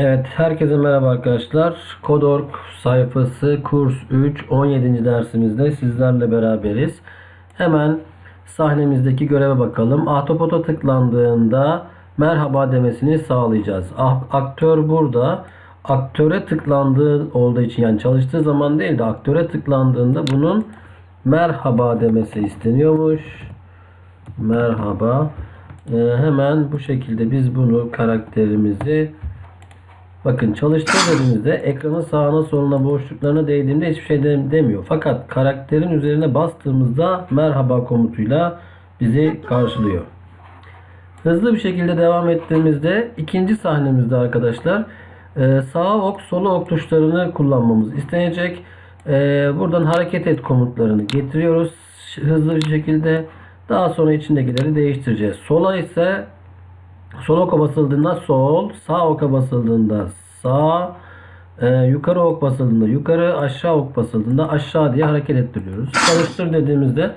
Evet, herkese merhaba arkadaşlar. Kodork sayfası kurs 3 17. dersimizde sizlerle beraberiz. Hemen sahnemizdeki göreve bakalım. Ahtapota tıklandığında merhaba demesini sağlayacağız. Ah- Aktör burada. Aktöre tıklandığı olduğu için yani çalıştığı zaman değil de aktöre tıklandığında bunun merhaba demesi isteniyormuş. Merhaba. Ee, hemen bu şekilde biz bunu karakterimizi Bakın çalıştır dediğimizde ekranın sağına soluna boşluklarına değdiğimde hiçbir şey de- demiyor. Fakat karakterin üzerine bastığımızda merhaba komutuyla bizi karşılıyor. Hızlı bir şekilde devam ettiğimizde ikinci sahnemizde arkadaşlar e, sağ ok sola ok tuşlarını kullanmamız istenecek. E, Buradan hareket et komutlarını getiriyoruz hızlı bir şekilde. Daha sonra içindekileri değiştireceğiz. Sola ise Sol oka basıldığında sol, sağ oka basıldığında sağ, e, yukarı ok basıldığında yukarı, aşağı ok basıldığında aşağı diye hareket ettiriyoruz. Çalıştır dediğimizde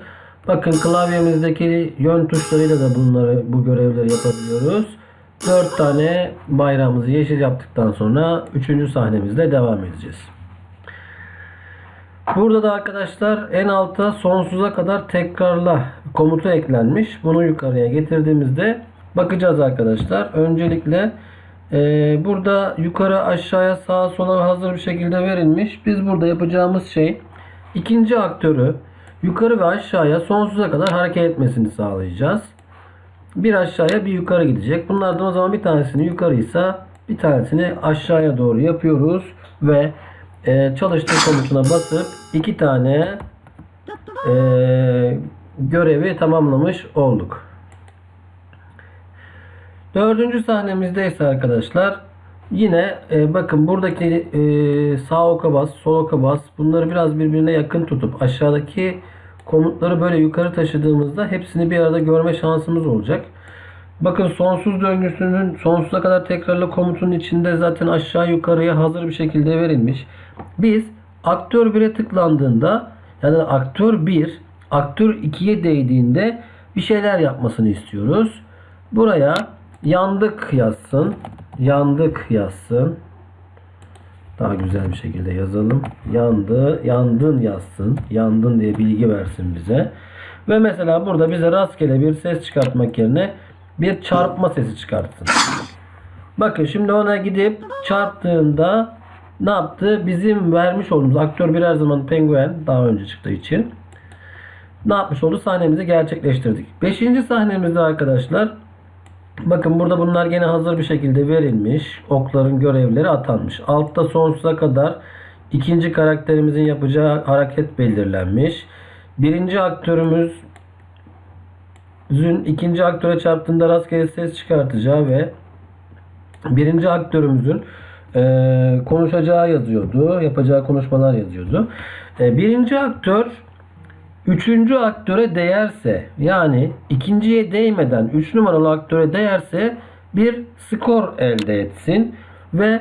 bakın klavyemizdeki yön tuşlarıyla da bunları bu görevleri yapabiliyoruz. 4 tane bayrağımızı yeşil yaptıktan sonra 3. sahnemizde devam edeceğiz. Burada da arkadaşlar en alta sonsuza kadar tekrarla komutu eklenmiş. Bunu yukarıya getirdiğimizde bakacağız arkadaşlar. Öncelikle e, burada yukarı aşağıya sağa sola hazır bir şekilde verilmiş. Biz burada yapacağımız şey ikinci aktörü yukarı ve aşağıya sonsuza kadar hareket etmesini sağlayacağız. Bir aşağıya bir yukarı gidecek. Bunlardan o zaman bir tanesini yukarıysa bir tanesini aşağıya doğru yapıyoruz ve e, çalıştır komutuna basıp iki tane e, görevi tamamlamış olduk. Dördüncü sahnemizde ise arkadaşlar yine e, bakın buradaki e, sağ oka bas, sol oka bas bunları biraz birbirine yakın tutup aşağıdaki komutları böyle yukarı taşıdığımızda hepsini bir arada görme şansımız olacak. Bakın sonsuz döngüsünün sonsuza kadar tekrarla komutunun içinde zaten aşağı yukarıya hazır bir şekilde verilmiş. Biz aktör 1'e tıklandığında yani aktör 1 aktör 2'ye değdiğinde bir şeyler yapmasını istiyoruz. Buraya yandık yazsın. Yandık yazsın. Daha güzel bir şekilde yazalım. Yandı, yandın yazsın. Yandın diye bilgi versin bize. Ve mesela burada bize rastgele bir ses çıkartmak yerine bir çarpma sesi çıkartsın. Bakın şimdi ona gidip çarptığında ne yaptı? Bizim vermiş olduğumuz aktör bir her zaman penguen daha önce çıktığı için ne yapmış oldu? Sahnemizi gerçekleştirdik. Beşinci sahnemizde arkadaşlar bakın burada bunlar gene hazır bir şekilde verilmiş. Okların görevleri atanmış. Altta sonsuza kadar ikinci karakterimizin yapacağı hareket belirlenmiş. Birinci aktörümüz Zün ikinci aktöre çarptığında rastgele ses çıkartacağı ve birinci aktörümüzün e, konuşacağı yazıyordu. Yapacağı konuşmalar yazıyordu. E, birinci aktör üçüncü aktöre değerse yani ikinciye değmeden üç numaralı aktöre değerse bir skor elde etsin ve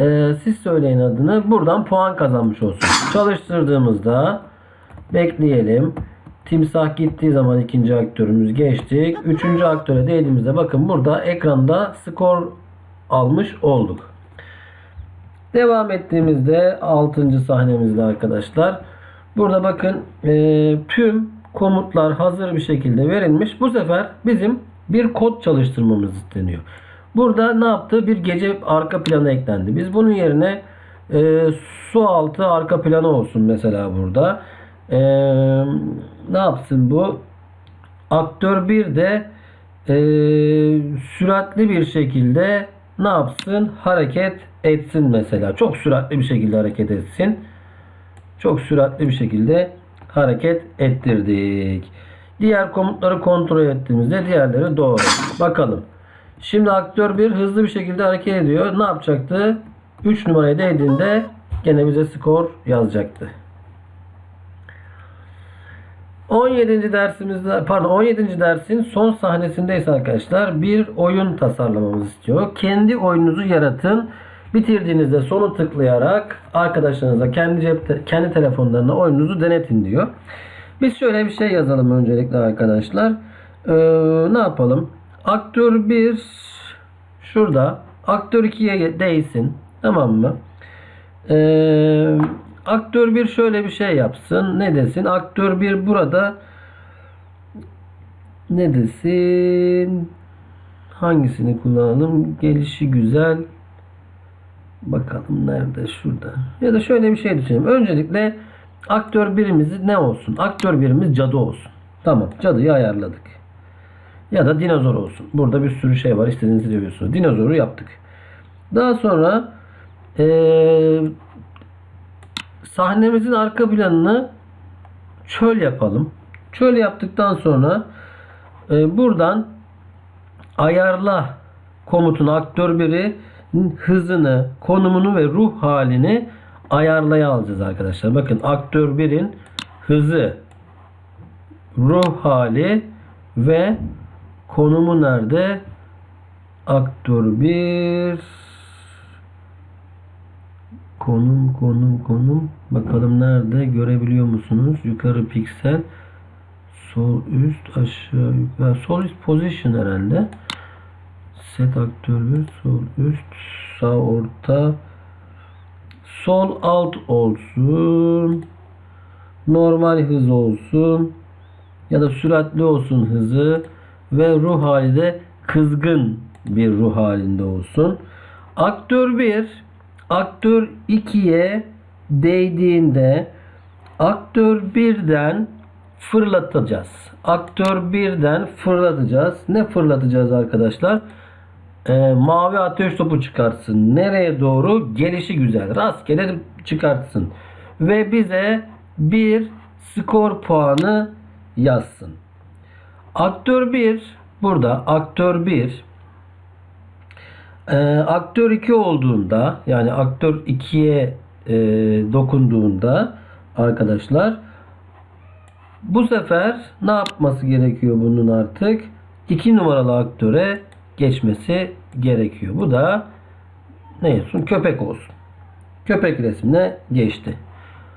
e, siz söyleyin adını buradan puan kazanmış olsun. Çalıştırdığımızda bekleyelim. Timsah gittiği zaman ikinci aktörümüz geçtik. Üçüncü aktöre değdiğimizde bakın burada ekranda skor almış olduk. Devam ettiğimizde 6. sahnemizde arkadaşlar. Burada bakın e, tüm komutlar hazır bir şekilde verilmiş. Bu sefer bizim bir kod çalıştırmamız isteniyor. Burada ne yaptı? Bir gece arka planı eklendi. Biz bunun yerine e, su altı arka planı olsun mesela burada. E, ne yapsın bu? Aktör 1 de e, süratli bir şekilde ne yapsın? Hareket etsin mesela. Çok süratli bir şekilde hareket etsin. Çok süratli bir şekilde hareket ettirdik. Diğer komutları kontrol ettiğimizde diğerleri doğru. Bakalım. Şimdi aktör 1 hızlı bir şekilde hareket ediyor. Ne yapacaktı? 3 numaraya değdiğinde gene bize skor yazacaktı. 17. dersimizde pardon 17. dersin son sahnesindeyiz arkadaşlar. Bir oyun tasarlamamız istiyor. Kendi oyununuzu yaratın. Bitirdiğinizde sonu tıklayarak arkadaşlarınıza kendi cep kendi telefonlarına oyununuzu denetin diyor. Biz şöyle bir şey yazalım öncelikle arkadaşlar. Ee, ne yapalım? Aktör 1 şurada Aktör 2'ye değsin. Tamam mı? Ee, aktör 1 şöyle bir şey yapsın. Ne desin? Aktör 1 burada ne desin? Hangisini kullanalım? Gelişi güzel. Bakalım nerede? Şurada. Ya da şöyle bir şey düşünelim. Öncelikle aktör birimiz ne olsun? Aktör birimiz cadı olsun. Tamam. Cadıyı ayarladık. Ya da dinozor olsun. Burada bir sürü şey var. İstediğinizi diyorsunuz. Dinozoru yaptık. Daha sonra eee, sahnemizin arka planını çöl yapalım. Çöl yaptıktan sonra e, buradan ayarla komutunu aktör biri hızını, konumunu ve ruh halini ayarlaya alacağız arkadaşlar. Bakın aktör 1'in hızı, ruh hali ve konumu nerede? Aktör 1 konum konum konum bakalım nerede görebiliyor musunuz? Yukarı piksel sol üst aşağı yukarı sol üst position herhalde. Set aktör 1 sol üst sağ orta sol alt olsun. Normal hız olsun. Ya da süratli olsun hızı ve ruh hali de kızgın bir ruh halinde olsun. Aktör 1 aktör 2'ye değdiğinde aktör 1'den fırlatacağız. Aktör 1'den fırlatacağız. Ne fırlatacağız arkadaşlar? Ee, mavi ateş topu çıkartsın. Nereye doğru? Gelişi güzel. Rastgele çıkartsın. Ve bize bir skor puanı yazsın. Aktör 1 burada aktör 1 e, aktör 2 olduğunda yani aktör 2'ye e, dokunduğunda arkadaşlar bu sefer ne yapması gerekiyor bunun artık? 2 numaralı aktöre geçmesi gerekiyor. Bu da ne olsun? Köpek olsun. Köpek resmine geçti.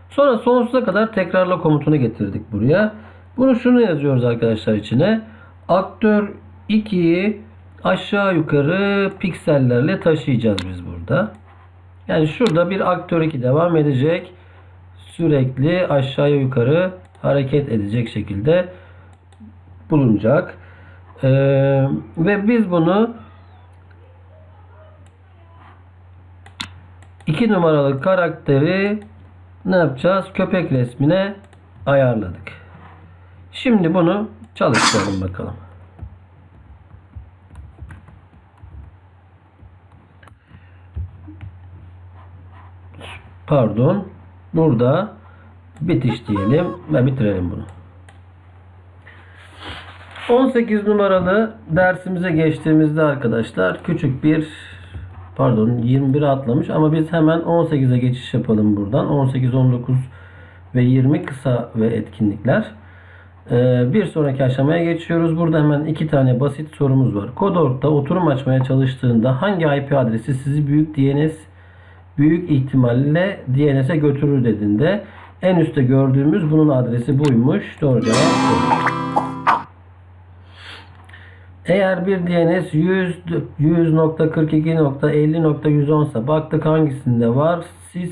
Sonra sonsuza kadar tekrarla komutunu getirdik buraya. Bunu şunu yazıyoruz arkadaşlar içine. Aktör 2'yi aşağı yukarı piksellerle taşıyacağız biz burada. Yani şurada bir aktör 2 devam edecek. Sürekli aşağıya yukarı hareket edecek şekilde bulunacak. Ee, ve biz bunu 2 numaralı karakteri ne yapacağız? Köpek resmine ayarladık. Şimdi bunu çalıştıralım bakalım. Pardon. Burada bitiş diyelim ve bitirelim bunu. 18 numaralı dersimize geçtiğimizde arkadaşlar küçük bir pardon 21'e atlamış ama biz hemen 18'e geçiş yapalım buradan. 18, 19 ve 20 kısa ve etkinlikler. Ee, bir sonraki aşamaya geçiyoruz. Burada hemen iki tane basit sorumuz var. Kodort'ta oturum açmaya çalıştığında hangi IP adresi sizi büyük DNS büyük ihtimalle DNS'e götürür dediğinde en üstte gördüğümüz bunun adresi buymuş. Doğru cevap bu. Eğer bir DNS 100 100.42.50.110 ise baktık hangisinde var? Sis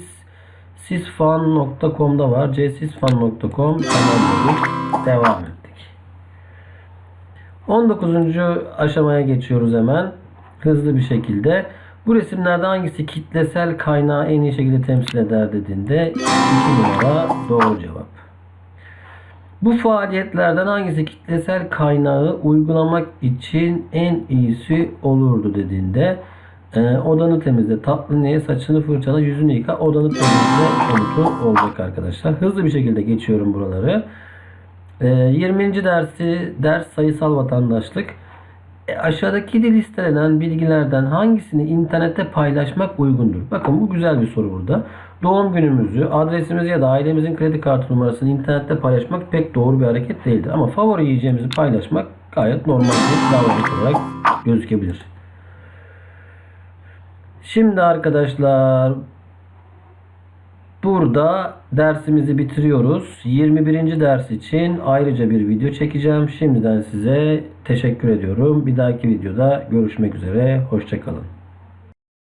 sisfan.com'da var. csisfan.com tamam. Devam ettik. 19. aşamaya geçiyoruz hemen. Hızlı bir şekilde. Bu resimlerde hangisi kitlesel kaynağı en iyi şekilde temsil eder dediğinde 2 numara doğru cevap. Bu faaliyetlerden hangisi kitlesel kaynağı uygulamak için en iyisi olurdu dediğinde e, odanı temizle, tatlı niye, saçını fırçala, yüzünü yıka, odanı temizle komutu olacak arkadaşlar. Hızlı bir şekilde geçiyorum buraları. E, 20. dersi ders sayısal vatandaşlık. E, aşağıdaki de listelenen bilgilerden hangisini internette paylaşmak uygundur? Bakın bu güzel bir soru burada. Doğum günümüzü, adresimizi ya da ailemizin kredi kartı numarasını internette paylaşmak pek doğru bir hareket değildir. Ama favori yiyeceğimizi paylaşmak gayet normal bir davranış olarak gözükebilir. Şimdi arkadaşlar burada dersimizi bitiriyoruz. 21. ders için ayrıca bir video çekeceğim. Şimdiden size teşekkür ediyorum. Bir dahaki videoda görüşmek üzere. Hoşçakalın.